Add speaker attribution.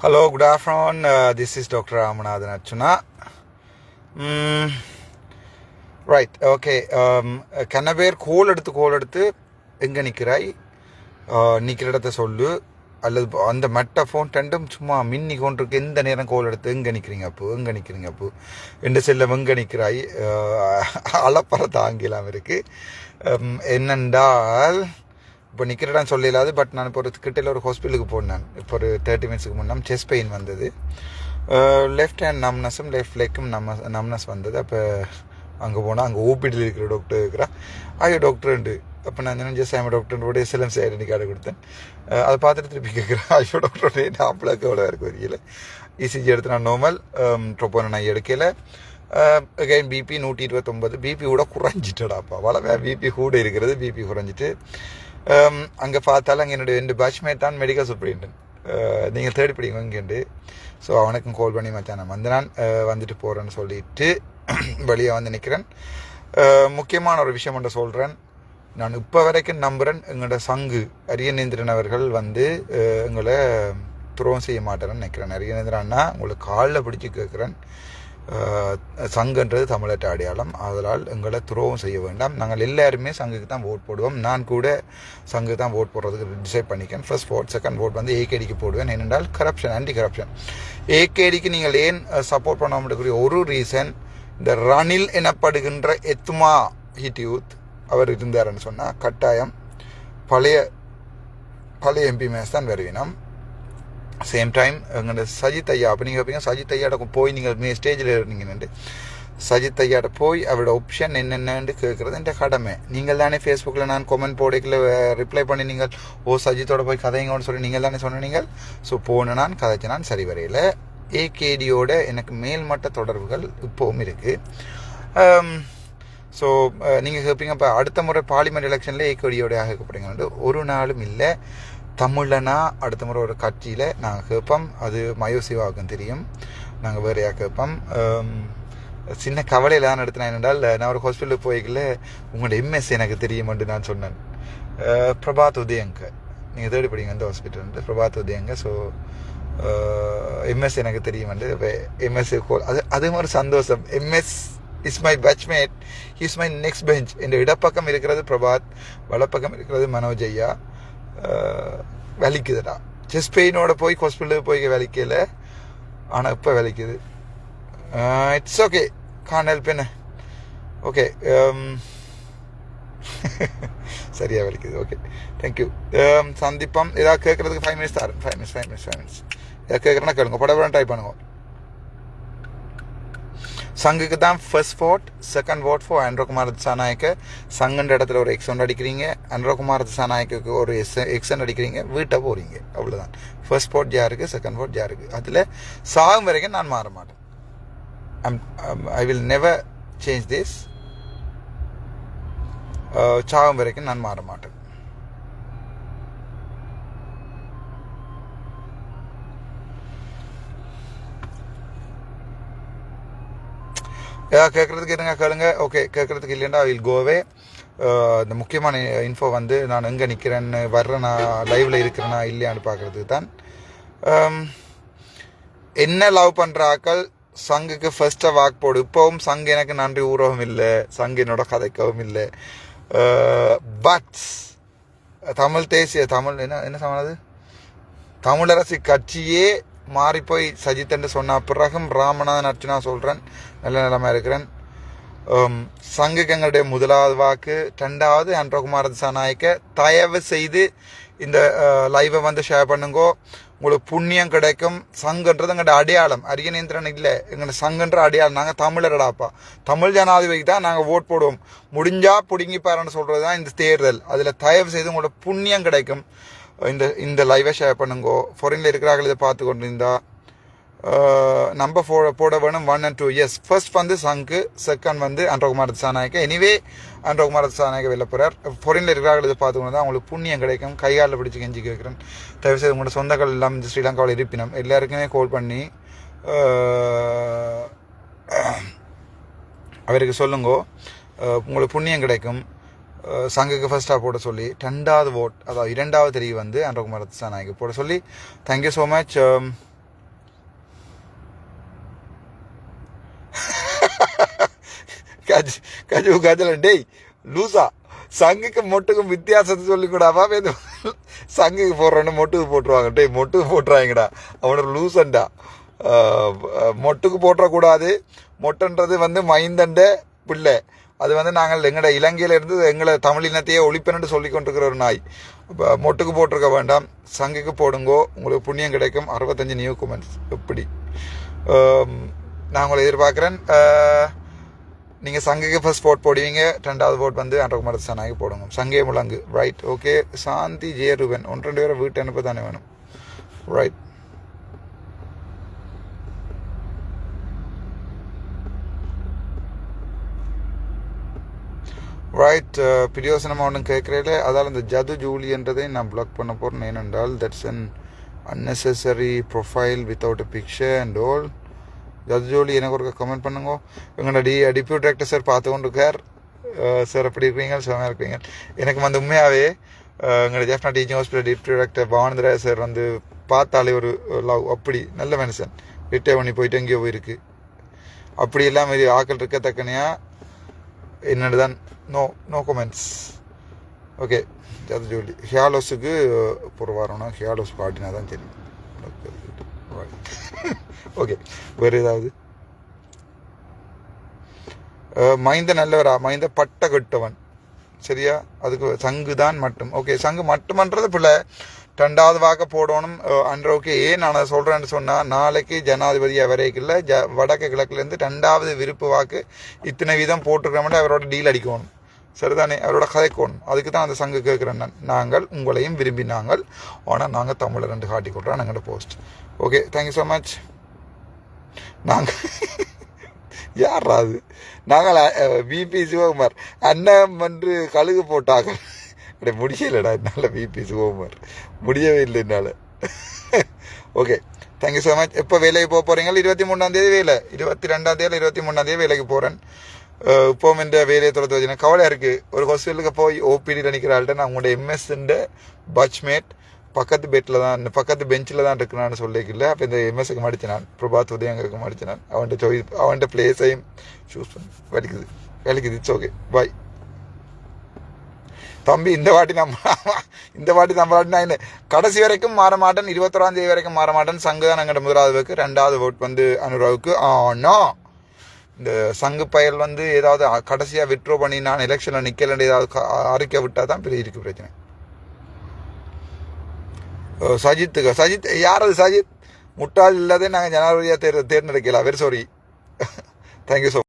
Speaker 1: Hello good afternoon this is doctor Ramanathan Archchuna right okay கென்ன பேர் கோல் எடுத்து கோல் எடுத்து எங்கே நிற்கிறாய் நிற்கிற இடத்த சொல்லு அல்லது அந்த மெட்ட ஃபோன் ரெண்டும் சும்மா மின்னி கொண்டிருக்கு எந்த நேரம் கோல் எடுத்து எங்கே நிற்கிறீங்க அப்போ எங்கே நிற்கிறீங்க அப்போ என்று செல்லம் எங்கே நிற்கிறாய் அளப்பற தாங்கிலாம் இருக்குது என்னென்றால் இப்போ நிற்கிற இடம் சொல்லலாது பட் நான் இப்போ ஒரு கிட்டையில் ஒரு ஹாஸ்பிட்டலுக்கு போனேன் இப்போ ஒரு தேர்ட்டி மினிட்ஸுக்கு முன்னாடி செஸ்ட் பெயின் வந்தது. லெஃப்ட் ஹேண்ட் நம்னஸும் லெஃப்ட் லெக்கும் நம்ம நம்னஸ் வந்தது. அப்போ அங்கே போனால் அங்கே ஓபிடியில் இருக்கிற டாக்டர் இருக்கிறா. டாக்டர் டாக்டர்ண்டு அப்போ நான் என்ன ஜெஸ் ஆம டாக்டர் சிலம் ஐடென்டி கார்டு கொடுத்தேன். அதை பார்த்துட்டு திருப்பி கேட்குறேன் ஐயோ டாக்டர் நாப்பிளாக்கு அவ்வளோ இருக்கு வரையில் இசிஜி எடுத்து நான் நோமல் ட்ரோப்போன நான் எடுக்கல. அகைன் பிபி நூற்றி இருபத்தொம்பது பிபி கூட குறைஞ்சிட்டடாப்பா. வளமே பிபி கூட இருக்கிறது. பிபி குறைஞ்சிட்டு. Um, அங்கே பார்த்தாலும் அங்கே என்னுடைய ரெண்டு பேட்ச்மேட் தான் மெடிக்கல் சூப்ரிண்டன் நீங்கள் தேடி பிடிங்க இங்கேண்டு ஸோ அவனுக்கும் கால் பண்ணி மச்சான் நான் வந்து நான் uh, வந்துட்டு போகிறேன்னு சொல்லிட்டு வெளியே வந்து நிற்கிறேன் uh, முக்கியமான ஒரு விஷயம் ஒன்று சொல்கிறேன் நான் இப்போ வரைக்கும் நம்புகிறேன் எங்களோட சங்கு அரியநேந்திரன் அவர்கள் வந்து uh, எங்களை துரோகம் செய்ய மாட்டேன்னு நினைக்கிறேன். அரியநேந்திரன் அண்ணா உங்களுக்கு காலில் பிடிச்சி கேட்குறேன். சங்குன்றது தமிழற்ற அடையாளம். அதனால் எங்களை துரோகம் செய்ய வேண்டாம். நாங்கள் எல்லாருமே சங்குக்கு தான் ஓட் போடுவோம். நான் கூட சங்கு தான் ஓட் போடுறதுக்கு டிசைட் பண்ணிக்கேன் ஃபர்ஸ்ட் ஓட் செகண்ட் ஓட் வந்து ஏகேடிக்கு போடுவேன். ஏனென்றால் கரப்ஷன் ஆன்டி கரப்ஷன் ஏகேடிக்கு நீங்கள் ஏன் சப்போர்ட் பண்ண முடியக்கூடிய ஒரு ரீசன் இந்த ரணில் எனப்படுகின்ற எத்துமா ஹிட் யூத் அவர் இருந்தாருன்னு சொன்னால் கட்டாயம் பழைய பழைய எம்பி மேஸ் தான் வருவினம். சேம் டைம் எங்களோட சஜித் ஐயா அப்போ நீங்கள் வைப்பீங்க சஜித் ஐயாட்ட போய் நீங்கள் மே ஸ்டேஜில் இருந்தீங்கன்னு சஜித் ஐயாட்ட போய் அவரோட ஒப்ஷன் என்னென்னு கேட்குறது என் கடமை. நீங்கள் தானே ஃபேஸ்புக்கில் நான் கொமெண்ட் போடைக்கில் ரிப்ளை பண்ணி நீங்கள் ஓ சஜித்தோட போய் கதைங்கன்னு சொல்லி நீங்கள் தானே சொன்னீங்க? ஸோ போன நான் கதைச்சு நான் சரி வரையில் ஏகேடியோட எனக்கு மேல்மட்ட தொடர்புகள் இப்போவும் இருக்குது ஸோ நீங்கள் கேட்பீங்க இப்போ அடுத்த முறை பார்லிமெண்ட் எலெக்ஷனில் ஏகேடியோட ஆகப்படுங்க ஒரு நாளும் இல்லை. தமிழனா அடுத்த முறை ஒரு கட்சியில் நாங்கள் கேட்போம். அது மயோசிவாவுக்கும் தெரியும். நாங்கள் வேறையாக கேட்போம். சின்ன கவலையில் தான் நடத்தினேன். என்றால் நான் ஒரு ஹாஸ்பிட்டலுக்கு போய்க்கல. உங்களோட எம்எஸ் எனக்கு தெரியும் என்று நான் சொன்னேன். பிரபாத் உதயங்க நீங்கள் தேடி படிங்க அந்த hospital Prabath Udayanga so MS எனக்கு தெரியும் வந்து எம்எஸ் அது அது ஒரு சந்தோஷம். MS is my batchmate is my next bench இந்த இடப்பக்கம் இருக்கிறது பிரபாத். வலப்பக்கம் இருக்கிறது மனோஜ் ஐயா. வலிக்குதுடா. செஸ்ட் பெயினோட போய் ஹாஸ்பிட்டலுக்கு போய் வலிக்கல. ஆனால் இப்போ வலிக்குது. இட்ஸ் ஓகே கான் ஹெல்ப் என்ன? ஓகே um, சரியா வலிக்குது. ஓகே தேங்க்யூ um, சந்திப்பம் ஏதாவது கேட்கறதுக்கு ஃபைவ் மினிட்ஸ் தரேன். Five minutes five minutes five minutes ஏதாவது கேட்குறேன்னா கேளுங்க. படம் ட்ரை பண்ணுங்க. சங்குக்கு தான் first vote second vote for Androkumar Dissanayake. சங்குன்ற இடத்துல ஒரு எக்ஸ் அடிக்கிறீங்க. ஆண்ட்ரோகுமார் திசாநாயக்கு ஒரு எஸ் எக்ஸன் அடிக்கிறீங்க. வீட்டை போகிறீங்க அவ்வளோதான் ஃபர்ஸ்ட் ஜா இருக்குது செகண்ட் ஃபோர்ட் ஜா இருக்குது அதில் சாகும் வரைக்கும் நான் மாற மாட்டேன். I will never change this சாகும் வரைக்கும் நான் மாற மாட்டேன் ஏதாவது கேட்குறதுக்கு இருங்க கேளுங்க? ஓகே கேட்குறதுக்கு இல்லைன்னா வில் கோவே uh, இந்த முக்கியமான இன்ஃபோ வந்து நான் எங்கே நிற்கிறேன்னு வர்றேனா லைவில் இருக்கிறேனா இல்லையான்னு பார்க்குறதுக்கு தான். Um, என்ன லவ் பண்ணுற ஆக்கள்? சங்குக்கு ஃபர்ஸ்ட்டாக வாக் போடு. இப்போவும் சங்கு எனக்கு நன்றி ஊறவும் இல்லை. சங்கு என்னோட கதைக்கவும் இல்லை. பட் uh, தமிழ் தேசிய தமிழ் என்ன என்ன சமானது தமிழரசு கட்சியே மாறிப்போய் போய் சஜித் என்று சொன்ன பிறகும் ராமநாதன் அர்ச்சனா சொல்கிறேன் நல்ல நிலமாக இருக்கிறேன். சங்ககங்களுடைய சங்குக்கு எங்களுடைய முதலாவது வாக்கு ரெண்டாவது அன்றகுமார் திசாநாயக்க தயவு செய்து இந்த லைவை வந்து ஷேர் பண்ணுங்கோ. உங்களுக்கு புண்ணியம் கிடைக்கும். சங்குன்றது எங்கள்கிட்ட அடையாளம். அரியநேந்திரன் இல்லை. எங்களோட சங்குன்ற அடையாளம். நாங்கள் தமிழரடாப்பா தமிழ் ஜனாதிபதிக்கு தான் நாங்கள் ஓட் போடுவோம். முடிஞ்சா பிடுங்கி பாருன்னு சொல்கிறது தான் இந்த தேர்தல். அதில் தயவு செய்து உங்களோட புண்ணியம் கிடைக்கும். இந்த இந்த லைவை ஷேர் பண்ணுங்கோ. ஃபாரினில் இருக்கிறார்கள் இதை பார்த்து கொண்டு இருந்தா நம்ம போட போட வேணும் ஒன் அண்ட் டூ எஸ் ஃபர்ஸ்ட் வந்து சங்கு செகண்ட் வந்து அன்றகுமார் திசாநாயக்க. எனிவே அன்றகுமார் திசாநாயக்க வெளில போகிறார் ஃபாரினில் இருக்கிறார்கள் இதை பார்த்து கொண்டு தான் அவங்களுக்கு புண்ணியம் கிடைக்கும். கையால் பிடிச்சி கெஞ்சி கேட்குறேன். தயவு செய்து உங்களோட சொந்தங்கள் எல்லாம் இந்த ஸ்ரீலங்காவில் இருப்பினம் எல்லாருக்குமே கால் பண்ணி அவருக்கு சொல்லுங்கோ. உங்களுக்கு புண்ணியம் கிடைக்கும். சங்குக்கு ஃபஸ்ட்டாக போட சொல்லி ரெண்டாவது ஓட் அதாவது இரண்டாவது தெரிவு வந்து அன்றகுமார் ரத்சாநாயக்கு போட சொல்லி தேங்க்யூ ஸோ மச் கஜ் கஜு கஜலன் டேய் லூசா. சங்குக்கு மொட்டுக்கும் வித்தியாசத்தை சொல்லி கூட சங்குக்கு போடுறோன்னு மொட்டுக்கு போட்டுருவாங்க. டேய் மொட்டுக்கு போட்டுறாங்கடா. அவனோட லூசண்டா மொட்டுக்கு போட்டுறக்கூடாது. மொட்டன்றது வந்து மைந்தண்ட பிள்ளை. அது வந்து நாங்கள் எங்களோட இலங்கையிலிருந்து எங்களை தமிழ் இனத்தையே ஒழிப்பேன்னு சொல்லி கொண்டிருக்கிற ஒரு நாய். இப்போ மொட்டுக்கு போட்டிருக்க வேண்டாம். சங்குக்கு போடுங்கோ. உங்களுக்கு புண்ணியம் கிடைக்கும். அறுபத்தஞ்சு நியூ கமெண்ட்ஸ் எப்படி? நான் உங்களை எதிர்பார்க்குறேன். நீங்கள் சங்குக்கு ஃபர்ஸ்ட் போட் போடுவீங்க. ரெண்டாவது போட் வந்து அன்றகுமார சனாகி போடுங்க சங்கே முழங்கு. ரைட் ஓகே சாந்தி ஜெயருவன் ஒன்று ரெண்டு பேரை வீட்டு அனுப்ப தானே வேணும். ரைட் ரைட் பிரியோசனமாக uh, ஒன்றும் கேட்குறேல அதால் இந்த ஜது ஜூலின்றதை நான் பிளாக் பண்ண போகிறேன் ஏனென்றால் that's an unnecessary profile without a picture and all ஜது ஜூலி எனக்கு ஒரு கமெண்ட் பண்ணுங்க. எங்களோட டி டிப்யூட் டேரக்டர் சார் பார்த்து கொண்டு இருக்கார் சார் எப்படி இருக்கிறீங்க? சுகமாக இருக்கிறீங்க. எனக்கு வந்து உண்மையாகவே எங்களோட Jaffna teaching hospital deputy director Bavanandara sir வந்து பார்த்தாலே ஒரு லவ். அப்படி நல்ல மனுஷன். ரிட்டையர் பண்ணி போயிட்டு எங்கேயோ போயிருக்கு. அப்படி எல்லாம் இது ஆக்கள் இருக்கத்தக்கனையா? என்னோட தான் நோ நோ கமெண்ட்ஸ் ஓகே அது ஜோலி ஹியாலோஸுக்கு ஒரு வரணும் ஹியாலோஸ் பாட்டினா தான் தெரியும். ஓகே வேறு ஏதாவது? மைந்த நல்லவரா? மைந்த பட்ட கெட்டவன். சரியா? அதுக்கு சங்கு தான் மட்டும். ஓகே சங்கு மட்டுமன்றது பிள்ளை ரெண்டாவது வாக்க போடணும். அன்ற ஓகே ஏன் நான் அதை சொல்கிறேன்னு சொன்னால் நாளைக்கு ஜனாதிபதி வரைக்கும் ஜ வடக்கு கிழக்குலேருந்து ரெண்டாவது விருப்பு வாக்கு இத்தனை வீதம் போட்டுருக்கிறோம்னா அவரோட டீல் அடிக்கணும். சரிதானே? அவரோட கதை கோன் அதுக்கு தான் அந்த சங்கு கேட்குறேன் நாங்கள் உங்களையும் விரும்பினாங்கள் ஆனால் நாங்கள் தமிழை ரெண்டு காட்டி கொடுறோம் எங்களோட post okay thank you so much நாங்கள் யாரா அது? நாங்கள்? பிபி சிவகுமார். அண்ணன் என்று கழுகு போட்டாங்க. அப்படி முடியலடா என்னால் பிபி சிவகுமார். முடியவே இல்லை என்னால். ஓகே தேங்க்யூ ஸோ மச் எப்போ வேலைக்கு போக போகிறீங்க இருபத்தி மூணாம் தேதி வேலை. இருபத்தி ரெண்டாந்தேதி இருபத்தி மூணாம் தேதி வேலைக்கு போகிறேன் இப்போ இந்த வேலையை தொடர்ந்து வச்சுனா கவலையாக இருக்குது ஒரு ஹாஸ்பிட்டலுக்கு போய் ஓபிடியில் நிற்கிற ஆள்கிட்ட நான் உங்களோட எம்எஸ்ன்ற பட்ச்மேட் பக்கத்து பெட்டில் தான் பக்கத்து பெஞ்சில் தான் இருக்கிறான்னு சொல்லிக்கல. அப்போ இந்த எம்எஸ்க்கு மடிச்சு நான். பிரபாத் உதயங்களுக்கு மடிச்சு நான். அவன்கிட்ட சாய்ஸ் அவன்கிட்ட பிளேஸையும் சூஸ் பண்ணி. வலிக்குது. வலிக்குது. இட்ஸ் ஓகே பாய் தம்பி இந்த வாட்டி நம்ம இந்த வாட்டி நம்மளாட்டி நான் என்ன கடைசி வரைக்கும் மாற மாட்டேன். இருபத்தொறாந்தேதி வரைக்கும் மாற மாட்டேன். சங்கு தான் எங்கிட்ட முதலாவதுக்கு ரெண்டாவது ஓட் வந்து அனுராவுக்கு. ஆனால் இந்த சங்கு பயல் வந்து ஏதாவது கடைசியாக விட்ரோ பண்ணி நான் எலெக்ஷனில் நிற்கலன்னு ஏதாவது க- அறிக்கை விட்டால் தான் பெரிய இருக்கு பிரச்சனை. சஜித்துக்கு சஜித் யார் அது சஜித்? முட்டாள் இல்லாதே நாங்கள் ஜனாதிபதியாக தேர் தேர்ந்தெடுக்கலாம் வெரி சாரி தேங்க்யூ ஸோ